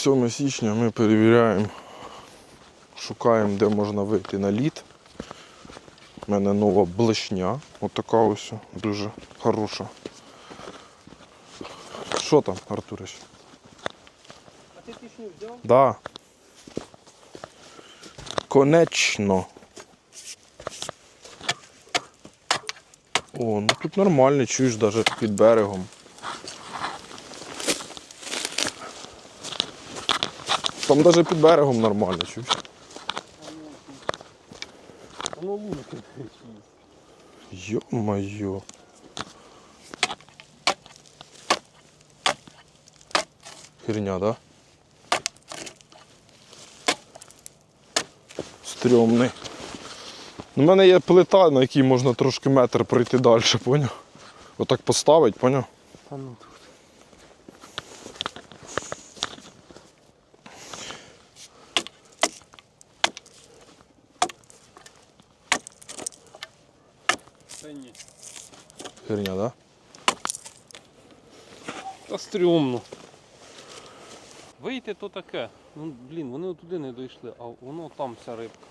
7 січня ми перевіряємо, шукаємо, де можна вийти на лід. У мене нова блешня. Отака ось, дуже хороша. Що там, Артурич? А ти пішню взяв? Да. Конечно. О, ну тут нормально, чуєш даже під берегом. Там даже під берегом нормально, чуєш. Воно лунки. Ё-моё. Херня, да? Стрьомний. У мене є плита, на якій можна трошки метр пройти далі, поняв? Отак поставить, поняв? Та ну Та ні. Херня, да? Та стрьомно. Вийти то таке. Ну, блін, вони туди не дійшли, а воно там вся рибка.